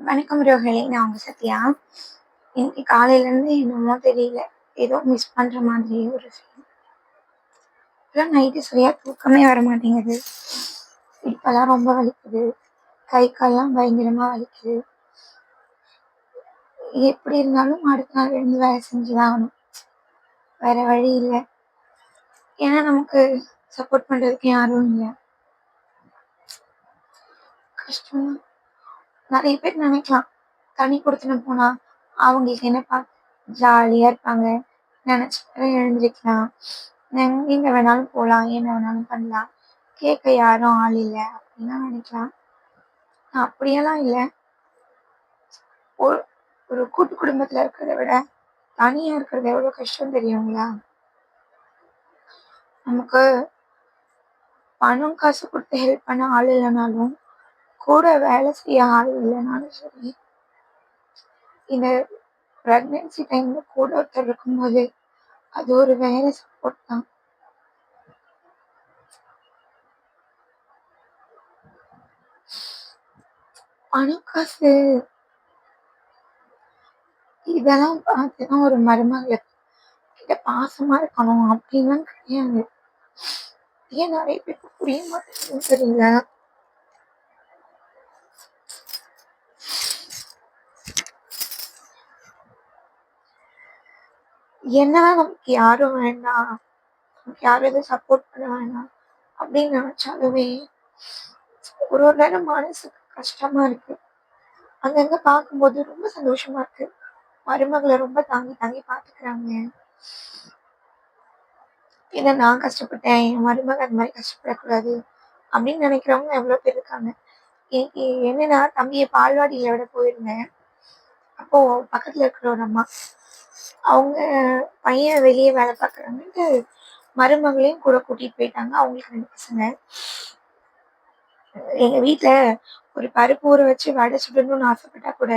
வணக்கம் ரோஹிணி நான் அவங்க சத்யா. இன்னைக்கு காலையிலேருந்து என்னமோ தெரியல. ஏதோ மிஸ் பண்ணுற மாதிரி ஒரு ஃபீல் இப்போலாம் நைட்டு சரியாக தூக்கமே வர மாட்டேங்குது. இப்போல்லாம் ரொம்ப வலிக்குது. கை கால்லாம் பயங்கரமாக வலிக்குது. எப்படி இருந்தாலும் அடுத்த நாள் இருந்து வேலை செஞ்சு தான் ஆகணும். வேற வழி இல்லை. ஏன்னா நமக்கு சப்போர்ட் பண்ணுறதுக்கு யாரும் இல்லை. கஷ்டம் நிறைய பேர் நினைக்கலாம் தனி கொடுத்துன்னு போனா அவங்களுக்கு என்னப்பா ஜாலியா இருப்பாங்க நினைச்சு எழுந்திருக்கலாம். எங்க எங்கே வேணாலும் போகலாம் என்ன வேணாலும் பண்ணலாம். கேட்க யாரும் ஆள் இல்லை அப்படின்லாம் நினைக்கலாம். அப்படியெல்லாம் இல்லை. ஒரு ஒரு கூட்டு குடும்பத்துல இருக்கிறத விட தனியா இருக்கிறது எவ்வளவு கஷ்டம் தெரியுங்களா? நமக்கு பணம் காசு கொடுத்து ஹெல்ப் பண்ண ஆள் இல்லைனாலும் கூட வேலை செய்ய ஆள் இல்லைனாலும் சரி இந்த ப்ரெக்னென்சி டைம்ல கூட ஒருத்தர் இருக்கும்போது அது ஒரு வேற சப்போர்ட் தான். பணம் காசு இதெல்லாம் பார்த்துதான் ஒரு மருமகளுக்கு கிட்ட பாசமா இருக்கணும் அப்படின்லாம் கிடையாது. ஏன் நிறைய பேருக்கு புரிய மாட்டேங்குது தெரியல. என்னதான் நமக்கு யாரும் வேண்டாம். நமக்கு யாரும் எதுவும் சப்போர்ட் பண்ண வேண்டாம் அப்படின்னு நினைச்சாலுமே ஒரு ஒரு நேரம் மனசுக்கு கஷ்டமா இருக்கு. அங்கங்க பார்க்கும்போது ரொம்ப சந்தோஷமா இருக்கு. மருமகளை ரொம்ப தாங்கி தாங்கி பாத்துக்கிறாங்க ஏன்னா நான் கஷ்டப்பட்டேன். என் மருமக அந்த மாதிரி கஷ்டப்படக்கூடாது அப்படின்னு நினைக்கிறவங்க எவ்வளவு பேர் இருக்காங்க. என்னன்னா தம்பியை பால்வாடியில விட போயிருந்தேன். அப்போ பக்கத்துல இருக்கிற ஒரு அம்மா அவங்க பையன் வெளியே வேலை பார்க்குறாங்கன்ட்டு மருமகளையும் கூட கூட்டிட்டு போயிட்டாங்க. அவங்களுக்கு ரெண்டு பசங்க. எங்க வீட்ல ஒரு பருப்பு ஊற வச்சு வடை சுடணும்னு ஆசைப்பட்டா கூட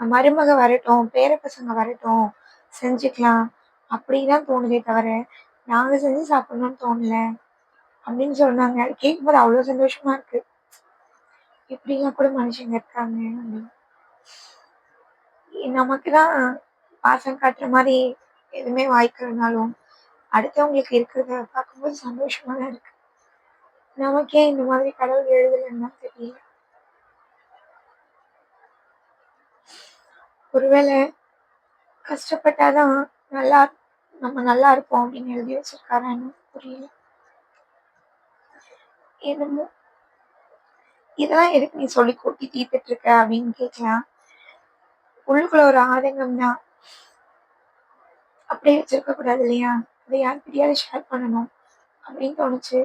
மருமக வரட்டும் பேர பசங்க வரட்டும் செஞ்சுக்கலாம். அப்படிதான் தோணுதே தவிர நாங்க செஞ்சு சாப்பிடணும்னு தோணல அப்படின்னு சொன்னாங்க. அது கேட்கும்போது அவ்வளோ சந்தோஷமா இருக்கு. இப்படிலாம் கூட மனுஷங்க இருக்காங்க அப்படின்னு. நமக்கு தான் பாசம் காட்டுற மாதிரி எதுவுமே வாய்க்கிறதுனாலும் அடுத்தவங்களுக்கு இருக்கிறத பார்க்கும்போது சந்தோஷமா தான் இருக்கு. நமக்கே இந்த மாதிரி கடவுள் எழுதலைன்னு தெரியல. ஒருவேளை கஷ்டப்பட்டாதான் நல்லா நம்ம நல்லா இருப்போம் அப்படின்னு எழுதி வச்சிருக்காரான்னு புரியல. என்னமோ? இதெல்லாம் எதுக்கு நீ சொல்லி கூட்டி தீர்த்துட்டு இருக்க அப்படின்னு கேட்கலாம். உள்ளுக்குள்ள ஒரு ஆதங்கம் தான் அப்படியே வச்சுருக்கக்கூடாது இல்லையா? அதை யார்கிட்டயாவது ஷேர் பண்ணணும் அப்படின்னு தோணுச்சு.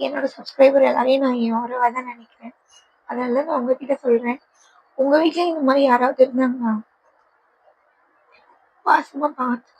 என்னோட சப்ஸ்கிரைபர் எல்லாரையும் நான் என் உறவாக தான் நினைக்கிறேன். அதனால தான் நான் உங்ககிட்ட சொல்றேன். உங்க வீட்லயும் இந்த மாதிரி யாராவது இருந்தாங்கன்னா பாசமா பார்த்து